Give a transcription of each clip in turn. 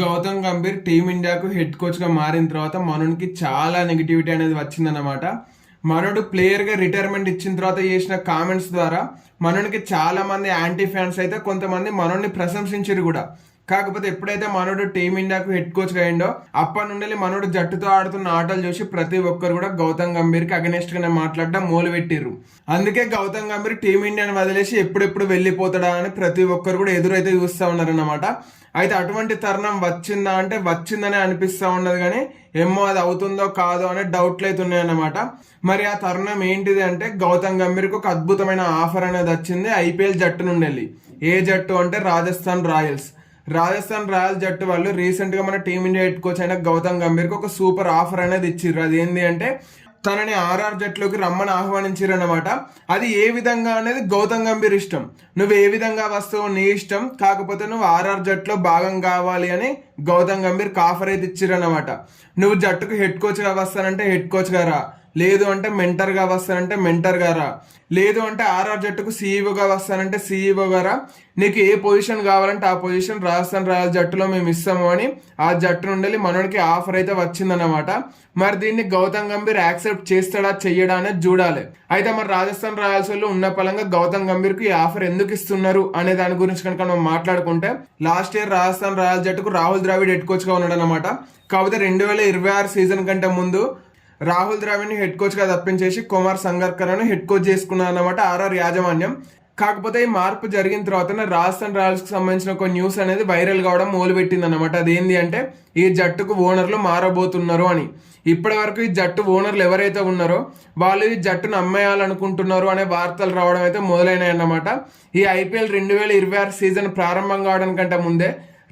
గౌతమ్ గంభీర్ టీమిండియాకు హెడ్ కోచ్గా మారిన తర్వాత మనోనికి చాలా నెగిటివిటీ అనేది వచ్చిందన్నమాట. మనోడు ప్లేయర్గా రిటైర్మెంట్ ఇచ్చిన తర్వాత చేసిన కామెంట్స్ ద్వారా మనోనికి చాలామంది యాంటీ ఫ్యాన్స్ అయితే కొంతమంది మనోడిని ప్రశంసించారు కూడా. కాకపోతే ఎప్పుడైతే మనోడు టీమిండియాకు హెడ్ కోచ్ అయిండో అప్పటి నుండి మనోడు జట్టుతో ఆడుతున్న ఆటలు చూసి ప్రతి ఒక్కరు కూడా గౌతమ్ గంభీర్కి అగనెస్ట్ గానే మాట్లాడడం మొదలు పెట్టిర్రు. అందుకే గౌతమ్ గంభీర్ టీమిండియాని వదిలేసి ఎప్పుడెప్పుడు వెళ్ళిపోతాడా అని ప్రతి ఒక్కరు కూడా ఎదురైతే చూస్తా ఉన్నారన్నమాట. అయితే అటువంటి తరుణం వచ్చిందా అంటే వచ్చిందనే అనిపిస్తూ ఉన్నది కానీ ఏమో అది అవుతుందో కాదో అనే డౌట్లు అయితే ఉన్నాయన్నమాట. మరి ఆ తరుణం ఏంటిది అంటే గౌతమ్ గంభీర్కి ఒక అద్భుతమైన ఆఫర్ అనేది వచ్చింది ఐపీఎల్ జట్టు నుండి వెళ్ళి ఏ జట్టు అంటే రాజస్థాన్ రాయల్స్. రాజస్థాన్ రాయల్స్ జట్టు వాళ్ళు రీసెంట్గా మన టీమిండియా హెడ్ కోచ్ అయిన గౌతమ్ గంభీర్కి ఒక సూపర్ ఆఫర్ అనేది ఇచ్చిర్రు. అది ఏంటి అంటే తనని ఆర్ఆర్ జట్లోకి రమ్మని ఆహ్వానించారు అనమాట అది ఏ విధంగా అనేది గౌతమ్ గంభీర్ ఇష్టం. నువ్వు ఏ విధంగా వస్తావు నీ ఇష్టం కాకపోతే నువ్వు ఆర్ఆర్ జట్లో భాగం కావాలి అని గౌతమ్ గంభీర్ ఆఫర్ అయితే ఇచ్చిరన్నమాట నువ్వు జట్టుకు హెడ్ కోచ్గా వస్తానంటే హెడ్ కోచ్గా రా లేదు అంటే మెంటర్గా వస్తానంటే మెంటర్గా రా లేదు అంటే ఆర్ఆర్ జట్టుకు సీఈఓగా వస్తానంటే సీఈఓగా గారా? నీకు ఏ పొజిషన్ కావాలంటే ఆ పొజిషన్ రాజస్థాన్ రాయల్ జట్టులో మేము ఇస్తాము అని ఆ జట్టు నుండి మనోడికి ఆఫర్ అయితే వచ్చిందన్నమాట. మరి దీన్ని గౌతమ్ గంభీర్ యాక్సెప్ట్ చేస్తాడా చెయ్యడా అనేది చూడాలి. అయితే మరి రాజస్థాన్ రాయల్స్ వాళ్ళు ఉన్న పలంగా గౌతమ్ గంభీర్కి ఈ ఆఫర్ ఎందుకు ఇస్తున్నారు అనే దాని గురించి కనుక మనం మాట్లాడుకుంటే లాస్ట్ ఇయర్ రాజస్థాన్ రాయల్ జట్టుకు రాహుల్ ద్రావిడ్ హెడ్ ఉన్నాడు అనమాట కాకపోతే రెండు వేల ఇరవై ఆరు సీజన్ కంటే ముందు రాహుల్ ద్రావిడ్ని హెడ్ కోచ్గా తప్పించేసి కుమార్ సంగర్కర్ను హెడ్ కోచ్ చేసుకున్నారన్నమాట ఆర్ఆర్ యాజమాన్యం. కాకపోతే ఈ మార్పు జరిగిన తర్వాత రాజస్థాన్ రాయల్స్కి సంబంధించిన ఒక న్యూస్ అనేది వైరల్ కావడం మొదలుపెట్టింది అనమాట అదేంటి అంటే ఈ జట్టుకు ఓనర్లు మారబోతున్నారు అని. ఇప్పటి వరకు ఈ జట్టు ఓనర్లు ఎవరైతే ఉన్నారో వాళ్ళు ఈ జట్టును అమ్మేయాలనుకుంటున్నారు అనే వార్తలు రావడం అయితే మొదలైనాయి అన్నమాట ఈ ఐపీఎల్ రెండు వేల ఇరవై ఆరు సీజన్ ప్రారంభం కావడం కంటే ముందే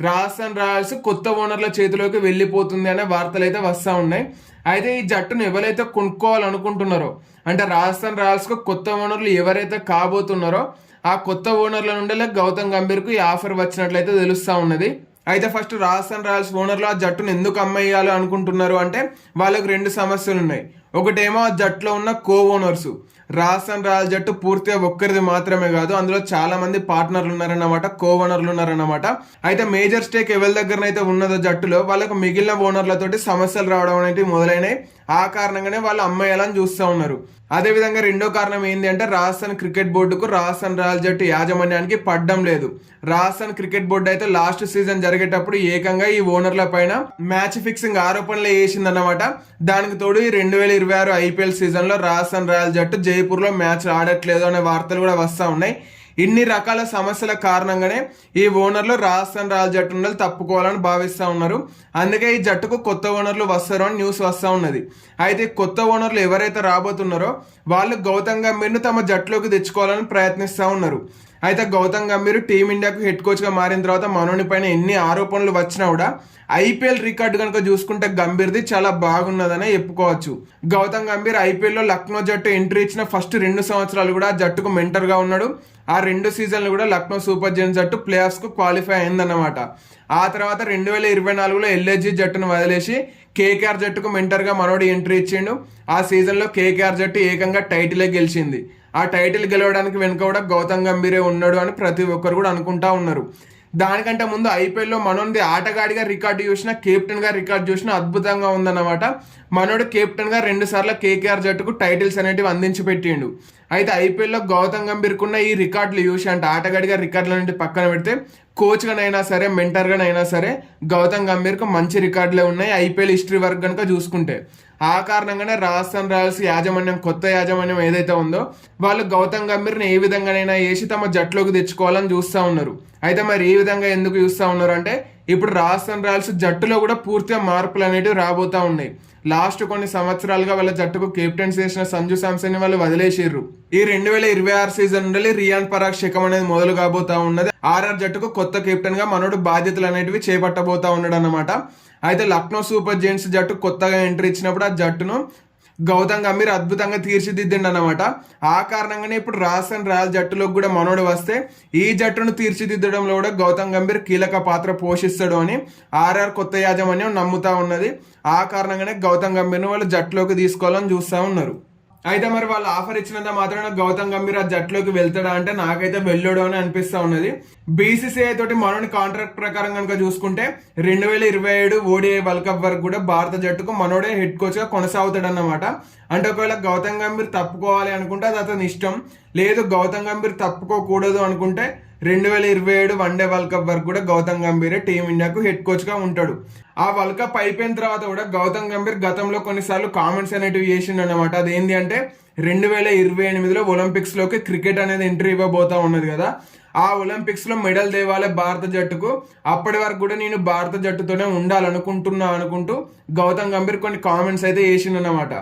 రాజస్థాన్ రాయల్స్ కొత్త ఓనర్ల చేతిలోకి వెళ్ళిపోతుంది అనే వార్తలు అయితే వస్తూ ఉన్నాయి. అయితే ఈ జట్టును ఎవరైతే కొనుక్కోవాలనుకుంటున్నారో అంటే రాజస్థాన్ రాయల్స్కు కొత్త ఓనర్లు ఎవరైతే కాబోతున్నారో ఆ కొత్త ఓనర్ల నుండి గౌతమ్ గంభీర్కు ఈ ఆఫర్ వచ్చినట్లయితే తెలుస్తూ ఉన్నది. అయితే ఫస్ట్ రాజస్థాన్ రాయల్స్ ఓనర్లు ఆ జట్టును ఎందుకు అమ్మేయాలి అనుకుంటున్నారు అంటే వాళ్ళకు రెండు సమస్యలు ఉన్నాయి ఒకటేమో ఆ జట్టులో ఉన్న కో ఓనర్స్ రాజస్థాన్ రాయల్ జట్టు పూర్తిగా ఒక్కరిది మాత్రమే కాదు అందులో చాలా మంది పార్ట్నర్లు ఉన్నారన్నమాట కో ఓనర్లు ఉన్నారన్నమాట. అయితే మేజర్ స్టేక్ ఎవరి దగ్గరనైతే ఉన్నదో జట్టులో వాళ్ళకు మిగిలిన ఓనర్లతోటి సమస్యలు రావడం అనేది మొదలైనాయి. ఆ కారణంగానే వాళ్ళు అమ్మేయాలని చూస్తూ ఉన్నారు. అదే విధంగా రెండో కారణం ఏంటి అంటే రాజస్థాన్ క్రికెట్ బోర్డుకు రాజస్థాన్ రాయల్ జట్టు యాజమాన్యానికి పడ్డం లేదు. రాజస్థాన్ క్రికెట్ బోర్డు అయితే లాస్ట్ సీజన్ జరిగేటప్పుడు ఏకంగా ఈ ఓనర్ల పైన మ్యాచ్ ఫిక్సింగ్ ఆరోపణలు వేసిందన్నమాట. దానికి తోడు ఈ రెండు వేల ఇరవై ఆరు ఐపీఎల్ సీజన్లో రాజస్థాన్ రాయల్ జట్టు జైపూర్లో మ్యాచ్ ఆడట్లేదు అనే వార్తలు కూడా వస్తూ ఉన్నాయి. ఇన్ని రకాల సమస్యల కారణంగానే ఈ ఓనర్లు రాజస్థాన్ రాయల్ జట్టు నుండి తప్పుకోవాలని భావిస్తూ ఉన్నారు. అందుకే ఈ జట్టుకు కొత్త ఓనర్లు వస్తారు అని న్యూస్ వస్తూ ఉన్నది. అయితే కొత్త ఓనర్లు ఎవరైతే రాబోతున్నారో వాళ్ళు గౌతమ్ గంభీర్ను తమ జట్టులోకి తెచ్చుకోవాలని ప్రయత్నిస్తూ ఉన్నారు. అయితే గౌతమ్ గంభీర్ టీమిండియాకు హెడ్ కోచ్గా మారిన తర్వాత మనోని పైన ఎన్ని ఆరోపణలు వచ్చినా కూడా ఐపీఎల్ రికార్డు కనుక చూసుకుంటే గంభీర్ది చాలా బాగున్నదనే చెప్పుకోవచ్చు. గౌతమ్ గంభీర్ ఐపీఎల్లో లక్నో జట్టు ఎంట్రీ ఇచ్చిన ఫస్ట్ రెండు సంవత్సరాలు కూడా ఆ జట్టుకు మెంటర్గా ఉన్నాడు. ఆ రెండు సీజన్లు కూడా లక్నో సూపర్ జెయింట్స్ జట్టు ప్లేయర్స్కు క్వాలిఫై అయిందన్నమాట. ఆ తర్వాత రెండు వేల ఇరవై నాలుగులో ఎల్ఏజీ జట్టును వదిలేసి కేకేఆర్ జట్టుకు మెంటర్గా మనోడు ఎంట్రీ ఇచ్చిండు. ఆ సీజన్లో కేకేఆర్ జట్టు ఏకంగా టైటిలే గెలిచింది. ఆ టైటిల్ గెలవడానికి వెనుక కూడా గౌతమ్ గంభీరే ఉన్నాడు అని ప్రతి ఒక్కరు కూడా అనుకుంటా ఉన్నారు. దానికంటే ముందు ఐపీఎల్లో మనోడిది ఆటగాడిగా రికార్డు చూసినా కెప్టెన్గా రికార్డు చూసినా అద్భుతంగా ఉందన్నమాట. మనోడు కెప్టెన్గా రెండుసార్లు కేకేఆర్ జట్టుకు టైటిల్స్ అనేటివి అందించి పెట్టిండు. అయితే ఐపీఎల్లో గౌతమ్ గంభీర్కున్న ఈ రికార్డులు చూసి అంటే ఆటగాడిగా రికార్డులు పక్కన పెడితే కోచ్గానైనా సరే మెంటర్గానైనా సరే గౌతమ్ గంభీర్కు మంచి రికార్డులే ఉన్నాయి ఐపీఎల్ హిస్టరీ వర్క్ కనుక చూసుకుంటే. ఆ కారణంగానే రాజస్థాన్ రాయల్స్ యాజమాన్యం కొత్త యాజమాన్యం ఏదైతే ఉందో వాళ్ళు గౌతమ్ గంభీర్ని ఏ విధంగానైనా వేసి తమ జట్టులోకి తెచ్చుకోవాలని చూస్తూ ఉన్నారు. అయితే మరి ఏ విధంగా ఎందుకు చూస్తూ ఉన్నారు అంటే ఇప్పుడు రాజస్థాన్ రాయల్స్ జట్టులో కూడా పూర్తిగా మార్పులు అనేటివి రాబోతా ఉన్నాయి. లాస్ట్ కొన్ని సంవత్సరాలుగా వాళ్ళ జట్టుకు కెప్టెన్స్ చేసిన సంజు శాంసన్ వాళ్ళు వదిలేసిర్రు. ఈ రెండు వేల ఇరవై ఆరు సీజన్ నుండి రియాన్ పరాగ్ శకం అనేది మొదలు కాబోతా ఉన్నది. ఆర్ఆర్ జట్టుకు కొత్త కెప్టెన్గా మనోడు బాధ్యతలు అనేటివి చేపట్టబోతా ఉన్నాడు అనమాట అయితే లక్నో సూపర్ జెయింట్స్ జట్టు కొత్తగా ఎంట్రీ ఇచ్చినప్పుడు ఆ జట్టును గౌతమ్ గంభీర్ అద్భుతంగా తీర్చిదిద్దిండు అనమాట ఆ కారణంగానే ఇప్పుడు రాజస్థాన్ రాయల్ జట్టులోకి కూడా మనోడు వస్తే ఈ జట్టును తీర్చిదిద్దడంలో కూడా గౌతమ్ గంభీర్ కీలక పాత్ర పోషిస్తాడు అని ఆర్ఆర్ కొత్త యాజమాన్యం నమ్ముతా ఉన్నది. ఆ కారణంగానే గౌతమ్ గంభీర్ను వాళ్ళు జట్టులోకి తీసుకోవాలని చూస్తూ ఉన్నారు. అయితే మరి వాళ్ళు ఆఫర్ ఇచ్చినంత మాత్రం గౌతమ్ గంభీర్ ఆ జట్టులోకి వెళ్తాడా అంటే నాకైతే వెళ్ళాడు అని అనిపిస్తా ఉన్నది. బీసీసీఐ తోటి మనోని కాంట్రాక్ట్ ప్రకారం కనుక చూసుకుంటే రెండు వేల ఇరవై ఏడు ఓడిఐ వరల్డ్ కప్ వరకు కూడా భారత జట్టుకు మనోడే హెడ్ కోచ్గా కొనసాగుతాడు అంటే ఒకవేళ గౌతమ్ గంభీర్ తప్పుకోవాలి అనుకుంటే అది అతని ఇష్టం. లేదు గౌతమ్ గంభీర్ తప్పుకోకూడదు అనుకుంటే రెండు వేల ఇరవై ఏడు వన్డే వరల్డ్ కప్ వరకు కూడా గౌతమ్ గంభీర్ టీమిండియాకు హెడ్ కోచ్గా ఉంటాడు. ఆ వరల్డ్ కప్ అయిపోయిన తర్వాత కూడా గౌతమ్ గంభీర్ గతంలో కొన్నిసార్లు కామెంట్స్ అనేటివి చేసిండు అనమాట అదేంటి అంటే రెండు వేల ఇరవై ఎనిమిదిలో ఒలింపిక్స్లోకి క్రికెట్ అనేది ఎంట్రీ ఇవ్వబోతా ఉన్నది కదా. ఆ ఒలింపిక్స్లో మెడల్ దేవాలే భారత జట్టుకు. అప్పటి వరకు కూడా నేను భారత జట్టుతోనే ఉండాలనుకుంటున్నా అనుకుంటూ గౌతమ్ గంభీర్ కొన్ని కామెంట్స్ అయితే చేసిండనమాట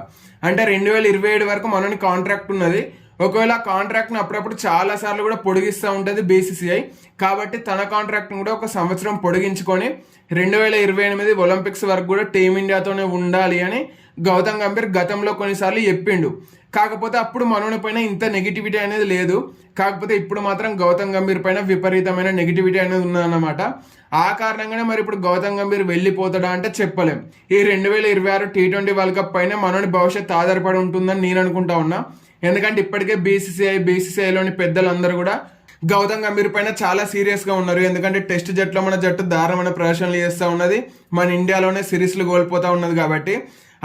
అంటే రెండు వేల ఇరవై ఏడు వరకు మనని కాంట్రాక్ట్ ఉన్నది. ఒకవేళ కాంట్రాక్ట్ని అప్పుడప్పుడు చాలా సార్లు కూడా పొడిగిస్తూ ఉంటుంది బీసీసీఐ కాబట్టి తన కాంట్రాక్ట్ని కూడా ఒక సంవత్సరం పొడిగించుకొని రెండు వేల ఇరవై ఎనిమిది ఒలింపిక్స్ వరకు కూడా టీమిండియాతోనే ఉండాలి అని గౌతమ్ గంభీర్ గతంలో కొన్నిసార్లు చెప్పిండు. కాకపోతే అప్పుడు మనోని పైన ఇంత నెగిటివిటీ అనేది లేదు. కాకపోతే ఇప్పుడు మాత్రం గౌతమ్ గంభీర్ పైన విపరీతమైన నెగిటివిటీ అనేది ఉన్నదన్నమాట. ఆ కారణంగానే మరి ఇప్పుడు గౌతమ్ గంభీర్ వెళ్ళిపోతాడా అంటే చెప్పలేం. ఈ రెండు వేల ఇరవై ఆరు టీ ట్వంటీ వరల్డ్ కప్ పైన మనోని భవిష్యత్తు ఆధారపడి ఉంటుందని నేను అనుకుంటా ఉన్నా. ఎందుకంటే ఇప్పటికే బీసీసీఐ బీసీసీఐలోని పెద్దలందరూ కూడా గౌతమ్ గంభీర్ పైన చాలా సీరియస్గా ఉన్నారు. ఎందుకంటే టెస్ట్ జట్లో మన జట్టు దారుణమైన ప్రదర్శనలు చేస్తూ ఉన్నది. మన ఇండియాలోనే సిరీస్లు కోల్పోతూ ఉన్నది కాబట్టి.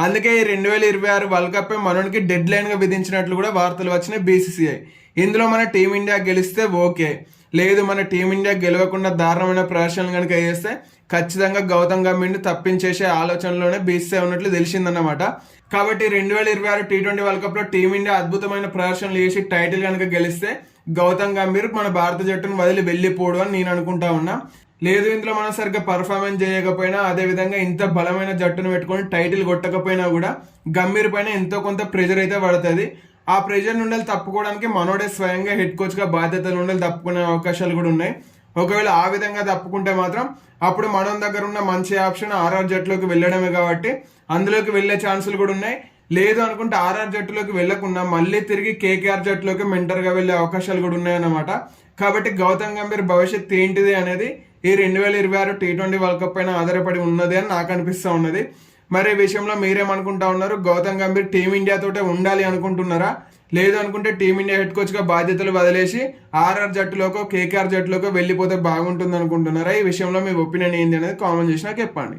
అందుకే ఈ రెండు వేల ఇరవై ఆరు వరల్డ్ కప్ మనోనికి డెడ్ లైన్గా విధించినట్లు కూడా వార్తలు వచ్చినాయి బీసీసీఐ ఇందులో మన టీమిండియా గెలిస్తే ఓకే. లేదు మన టీమిండియా గెలవకుండా దారుణమైన ప్రదర్శనలు కనుక చేస్తే ఖచ్చితంగా గౌతమ్ గంభీర్ని తప్పించేసే ఆలోచనలోనే బీసీసీఐ ఉన్నట్లు తెలిసిందన్నమాట. కాబట్టి రెండు వేల ఇరవై ఆరు టీ ట్వంటీ వరల్డ్ కప్లో టీమిండియా అద్భుతమైన ప్రదర్శనలు చేసి టైటిల్ కనుక గెలిస్తే గౌతమ్ గంభీర్ మన భారత జట్టును వదిలి వెళ్ళిపోడు అని నేను అనుకుంటా ఉన్నా. లేదు ఇందులో మనం సరిగ్గా పర్ఫార్మెన్స్ చేయకపోయినా అదే విధంగా ఇంత బలమైన జట్టును పెట్టుకొని టైటిల్ కొట్టకపోయినా కూడా గంభీర్ పైన ఎంతో కొంత ప్రెజర్ అయితే పడుతుంది. ఆ ప్రెజర్ నుండి తప్పుకోవడానికి మనోడే స్వయంగా హెడ్ కోచ్గా బాధ్యతలు బాధ్యతల నుండి తప్పుకునే అవకాశాలు కూడా ఉన్నాయి. ఒకవేళ ఆ విధంగా తప్పుకుంటే మాత్రం అప్పుడు మనం దగ్గర ఉన్న మంచి ఆప్షన్ ఆర్ఆర్ జట్టులోకి వెళ్ళడమే కాబట్టి అందులోకి వెళ్ళే ఛాన్సులు కూడా ఉన్నాయి. లేదు అనుకుంటే ఆర్ఆర్ జట్టులోకి వెళ్ళకుండా మళ్ళీ తిరిగి కేకేఆర్ జట్టులోకి మెంటర్గా వెళ్ళే అవకాశాలు కూడా ఉన్నాయన్నమాట. కాబట్టి గౌతమ్ గంభీర్ భవిష్యత్ ఏంటిది అనేది ఈ రెండు వేల ఇరవై ఆరు టీ ట్వంటీ వరల్డ్ కప్ పైన ఆధారపడి ఉన్నది అని నాకు అనిపిస్తూ ఉన్నది. మరి ఈ విషయంలో మీరేమనుకుంటా ఉన్నారు? గౌతమ్ గంభీర్ టీమిండియా తోటే ఉండాలి అనుకుంటున్నారా? లేదు అనుకుంటే టీమిండియా హెడ్ కోచ్గా బాధ్యతలు వదిలేసి ఆర్ఆర్ జట్టులోకో కేకేఆర్ జట్టులోకో వెళ్ళిపోతే బాగుంటుంది అనుకుంటున్నారా ఈ విషయంలో మీ ఒపీనియన్ ఏంటి అనేది కామెంట్ చేసినా చెప్పండి.